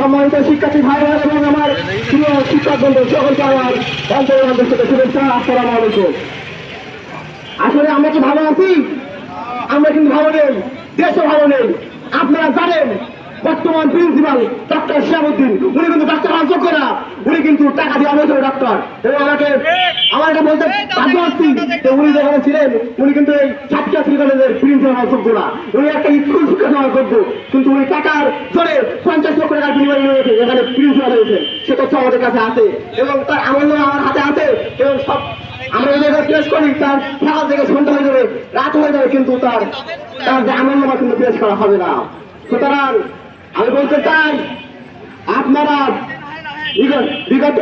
সম্মানিত শিক্ষার্থী ভাই বোন এবং আমার প্রিয় শিক্ষক বন্ধু সকলকে আমার অন্তরের থেকে শুভেচ্ছা, আসসালাম আলাইকুম। আসলে আমরা কি ভালো আছি? আমরা কিন্তু ভালো নেই, দেশও ভালো নেই। আপনারা জানেন, বর্তমান প্রিন্সিপাল ডক্টর শিয়ামুদ্দিন উনি কিন্তু ডাক্তার রাজ্য উনি কিন্তু টাকা দিয়ে অবৈধ ডাক্তার। এবং আমাকে আমার এটা বলতে বাধ্য হচ্ছি যে উনি যেখানে ছিলেন উনি কিন্তু এই ছাত্রা শ্রী কলেজের প্রিন্সিপাল হওয়ার না উনি একটা স্কুল শিক্ষা দেওয়ার যোগ্য কিন্তু উনি টাকার ধরে পঞ্চাশ লক্ষ টাকার বিনিময়ে নিয়ে গেছে এখানে প্রিন্সিপাল হয়েছে। সে তথ্য আমাদের কাছে আছে। এবং তার আমল আমার হাতে আছে। এবং সব আমরা যদি এটা পেশ করি তার সকাল থেকে সন্ধ্যা হয়ে যাবে রাত হয়ে যাবে কিন্তু তার তার যে আমল কিন্তু পেশ করা হবে না। সুতরাং আমি বলতে চাই আপনারা বিগত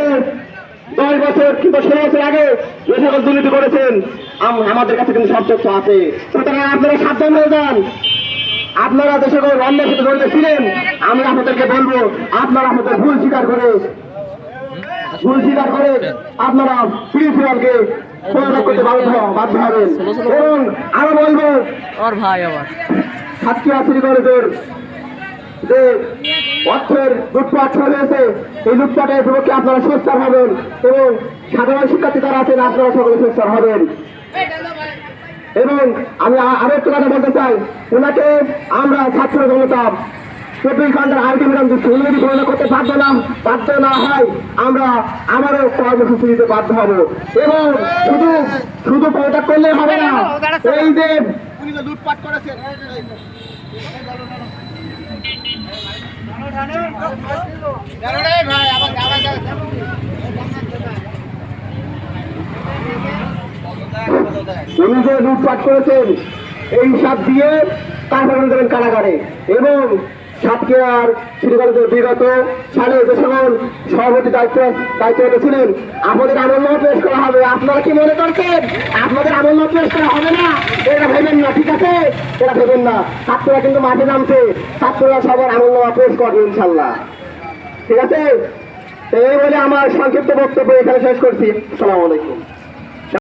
দশ বছর কিংবা ষোলো বছর আগে যে সকল দুর্নীতি করেছেন আম- আমাদের কাছে কিন্তু সব তথ্য আছে। সুতরাং আপনারা সাবধান হয়ে যান। আপনারা যে সকল অন্যের সাথে জড়িত ছিলেন আমরা আপনাদেরকে বলব আপনারা আপনাদের ভুল স্বীকার করে ভুল স্বীকার করে আপনারা প্রিন্সিপালকে পদত্যাগ করতে বাধ্য বাধ্য হবেন। এবং আরও বলব সাতক্ষীরা সিটি কলেজের যে অর্থের লুটপাট হয়েছে, এই লুটপাটের বিপক্ষে আপনারা সোচ্চার হবেন এবং সাধারণ শিক্ষার্থী যারা আছেন, আপনারা সকলে সোচ্চার হবেন। এবং আমি আরও একটু কথা বলতে চাই, ওনাকে আমরা ছাত্র জনতা চব্বিশ ঘণ্টার আলটিমেটাম দিচ্ছি উনি যদি গণনা করতে বাধ্য না বাধ্য না হয় আমরা আমারও কর্মসূচি দিতে বাধ্য হব। এবং শুধু শুধু পদত্যাগ করলে হবে না, এই যে লুটপাট করেছেন। লুটপাট করেছেন এই হিসাব দিয়ে তার দেবেন কারাগারে। এবং সাতক্ষীরার শ্রীকলেজের বিগত সালে যে সকল সভাপতি দায়িত্ব দায়িত্বরত ছিলেন, আপনাদের আমল পেশ করা হবে। আপনারা কি মনে করছেন? আপনাদের আমল পেশ করা হবে না? এটা ভেবেন না, ঠিক আছে? এটা ভেবেন না। ছাত্ররা কিন্তু মাঠে নামছে। ছাত্ররা সবার আমল পেশ করবে ইনশাল্লাহ ঠিক আছে? এই বলে আমার সংক্ষিপ্ত বক্তব্য এখানে শেষ করছি। আসসালামু আলাইকুম।